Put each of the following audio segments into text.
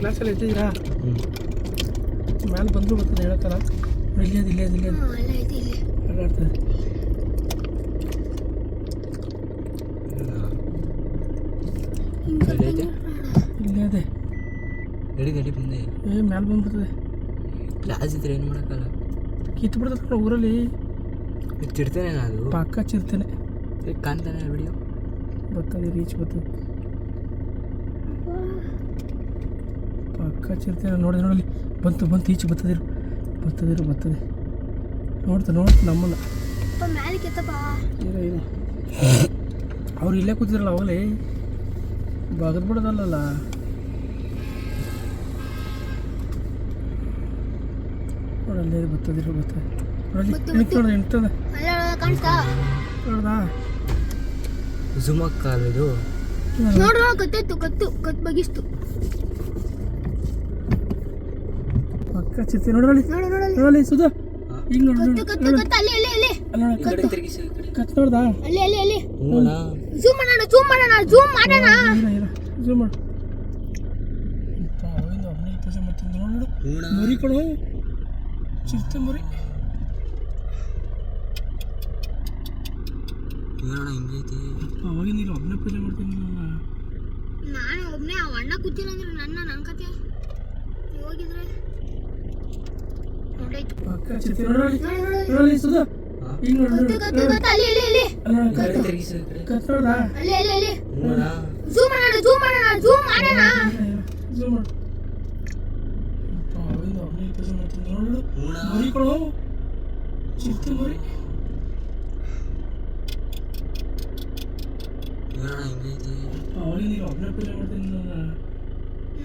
ಕ್ಲಾಸಲ್ಲಿ ಇದ್ದೀರಾ ಹ್ಞೂ ಮೇಲೆ ಬಂದು ಬರ್ತದೆ ಹೇಳಕ್ಕಲ್ಲ ಇಲ್ಲೇ ಅದು ಇಲ್ಲೇ ಇಲ್ಲೇ ಐತಿ ಇಲ್ಲಿ. ಅದೇ. ನಡಿ ನಡಿ ಮುಂದೆ ಏ ಮೇಲೆ ಬಂದ್ಬಿಡ್ತದೆ. ಕ್ಲಾಸ್ ಇದ್ರೆ ಏನು ಮಾಡೋಕ್ಕಲ್ಲ ಕಿತ್ತು ಬಿಡ್ತದೆ ಕಣೋ ಊರಲ್ಲಿ. ತಿರ್ತೇನೆ ಅದು ಪಕ್ಕ ಚಿರ್ತೇನೆ. ಈಗ ಕಾಣ್ತಾನೆ ವಿಡಿಯೋ ಬರ್ತದೆ ರೀಚ್ ಬರ್ತದೆ ಪಕ್ಕ ನೋಡಿದ್ರೆ ನೋಡಿದೆ ನೋಡಲಿ ಬಂತು ಬಂತು ಈಚೆ ಬರ್ತದಿರು ಬರ್ತದಿರು ಬರ್ತದೆ ನೋಡ್ತಾ ನೋಡ್ತಾ ನಮ್ಮನ್ನ. ಅವ್ರು ಇಲ್ಲೇ ಕೂತಿದ್ರಲ್ಲ ಅವಾಗಲೇ. ಬಗದ್ ಬಿಡೋದಲ್ಲ ನೋಡಲ್ಲೇ ಬರ್ತದಿರು ಬರ್ತದೆ ನೋಡ್ದೆ ನಿಂತದ ನೋಡ್ದಾ? ಜುಮಕ್ಕ ಇದು ನೋಡ್ರ ಕತ್ತಿತ್ತು ಕತ್ತು ಕತ್ ಬಗಿಸ್ತು ಪಕ್ಕ ಚಿತ್ರ ನೋಡಲಿ ನೋಡಲಿ ಸುಧಾ. ಈಗ ನೋಡಿ ಕತ್ ನೋಡ್ದಾ? ಅಲ್ಲಿ ಅಲ್ಲಿ ಅಲ್ಲಿ. ಜೂಮ್ ಮಾಡೋಣ ಝೂಮ್ ಮಾಡೋಣ ಝೂಮ್ ಮಾಡೋಣ. ಇಲ್ಲ ಇಲ್ಲ ಮಾಡು. ಒಬ್ಬನೇ ಪೂಜೆ ಮಾಡ್ತೀನಿ ನೋಡು ಮರಿ ಕೊಡು ಚಿರ್ತೆ ಮರಿ. ಹ್ಞೂಣ ಹಿಂಗೈತಿ ಅಪ್ಪ ಅವಾಗಿಂದ ಒಬ್ಬನೇ ಪೂಜೆ ಮಾಡ್ತೀನಿ ನಾನು ಅವ ಅಣ್ಣ ಕೂತಿಲ್ಲ ಅಂದ್ರೆ ನನ್ನ ನನ್ನ ಕತೆ. ಹೋಗಿದ್ರೆ?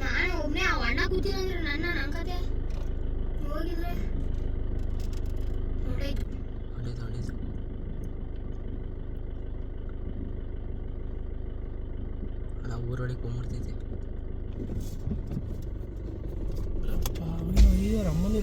ನಾನು ಒಬ್ನೇ ಅಣ್ಣ ಕೂತಿಲ್ಲ ನನ್ನ ನನ್ನ ಕತೆ ನೀವ್ ಹೋಗಿದ್ರೆ ನೋಡಾಯ್ತು ಹೊಡೀತು ಹೊಡೀತು ಅಣ್ಣ ಊರೊಳಗೆ ಹೋಗ್ಬಿಡ್ತೈತಿ ಅಪ್ಪ ಅವಾಗಿಂದ ಅಮ್ಮನ